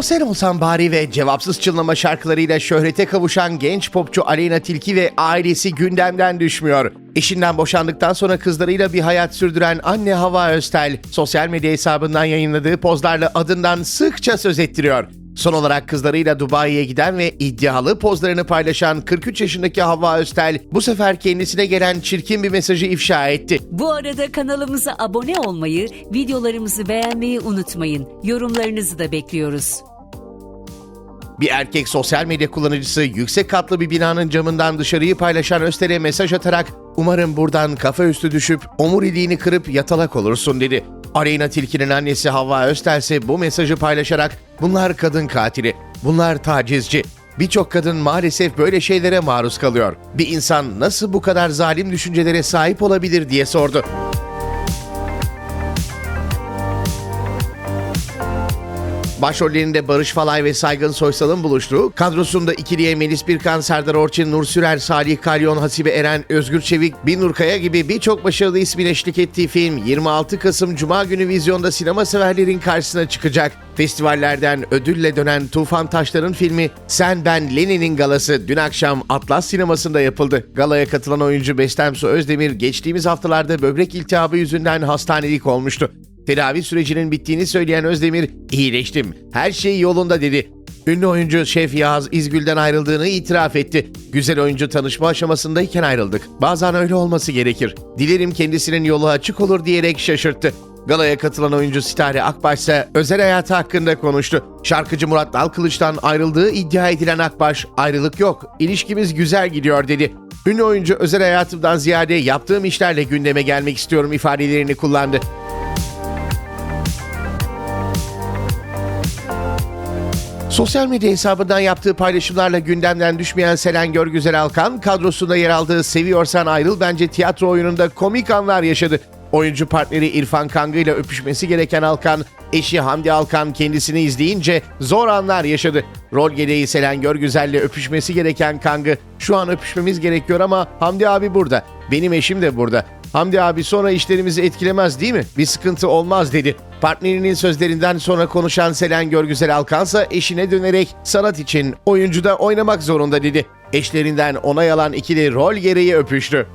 O Sen Olsan Bari ve cevapsız çınlama şarkılarıyla şöhrete kavuşan genç popçu Aleyna Tilki ve ailesi gündemden düşmüyor. Eşinden boşandıktan sonra kızlarıyla bir hayat sürdüren anne Hava Öztel, sosyal medya hesabından yayınladığı pozlarla adından sıkça söz ettiriyor. Son olarak kızlarıyla Dubai'ye giden ve iddialı pozlarını paylaşan 43 yaşındaki Havva Öztel bu sefer kendisine gelen çirkin bir mesajı ifşa etti. Bu arada kanalımıza abone olmayı, videolarımızı beğenmeyi unutmayın. Yorumlarınızı da bekliyoruz. Bir erkek sosyal medya kullanıcısı yüksek katlı bir binanın camından dışarıyı paylaşan Öztel'e mesaj atarak umarım buradan kafa üstü düşüp omuriliğini kırıp yatalak olursun dedi. Aleyna Tilki'nin annesi Havva Öztel ise bu mesajı paylaşarak bunlar kadın katili, bunlar tacizci. Birçok kadın maalesef böyle şeylere maruz kalıyor. Bir insan nasıl bu kadar zalim düşüncelere sahip olabilir diye sordu. Başrollerinde Barış Falay ve Saygın Soysal'ın buluştuğu, kadrosunda ikiliye Melis Birkan, Serdar Orçun, Nur Sürer, Salih Kalyon, Hasibe Eren, Özgür Çevik, Binur Kaya gibi birçok başarılı ismin eşlik ettiği film 26 Kasım Cuma günü vizyonda sinema severlerin karşısına çıkacak. Festivallerden ödülle dönen Tufan Taşlar'ın filmi Sen Ben Lenin'in galası dün akşam Atlas sinemasında yapıldı. Galaya katılan oyuncu Bestem Su Özdemir geçtiğimiz haftalarda böbrek iltihabı yüzünden hastanelik olmuştu. Tedavi sürecinin bittiğini söyleyen Özdemir, iyileştim, her şey yolunda dedi. Ünlü oyuncu Şef Yağız İzgül'den ayrıldığını itiraf etti. Güzel oyuncu tanışma aşamasındayken ayrıldık. Bazen öyle olması gerekir. Dilerim kendisinin yolu açık olur diyerek şaşırttı. Galaya katılan oyuncu Sitare Akbaş ise özel hayatı hakkında konuştu. Şarkıcı Murat Dalkılıç'tan ayrıldığı iddia edilen Akbaş, ayrılık yok, ilişkimiz güzel gidiyor dedi. Ünlü oyuncu özel hayatımdan ziyade yaptığım işlerle gündeme gelmek istiyorum ifadelerini kullandı. Sosyal medya hesabından yaptığı paylaşımlarla gündemden düşmeyen Selen Görgüzel Alkan, kadrosunda yer aldığı Seviyorsan Ayrıl Bence tiyatro oyununda komik anlar yaşadı. Oyuncu partneri İrfan Kangı ile öpüşmesi gereken Alkan, eşi Hamdi Alkan kendisini izleyince zor anlar yaşadı. Rol gereği Selen Görgüzel'le öpüşmesi gereken Kangı, şu an öpüşmemiz gerekiyor ama Hamdi abi burada, benim eşim de burada. Hamdi abi sonra işlerimizi etkilemez değil mi? Bir sıkıntı olmaz dedi. Partnerinin sözlerinden sonra konuşan Selen Görgüzel Alkansa eşine dönerek sanat için oyuncuda oynamak zorunda dedi. Eşlerinden onay alan ikili rol gereği öpüştü.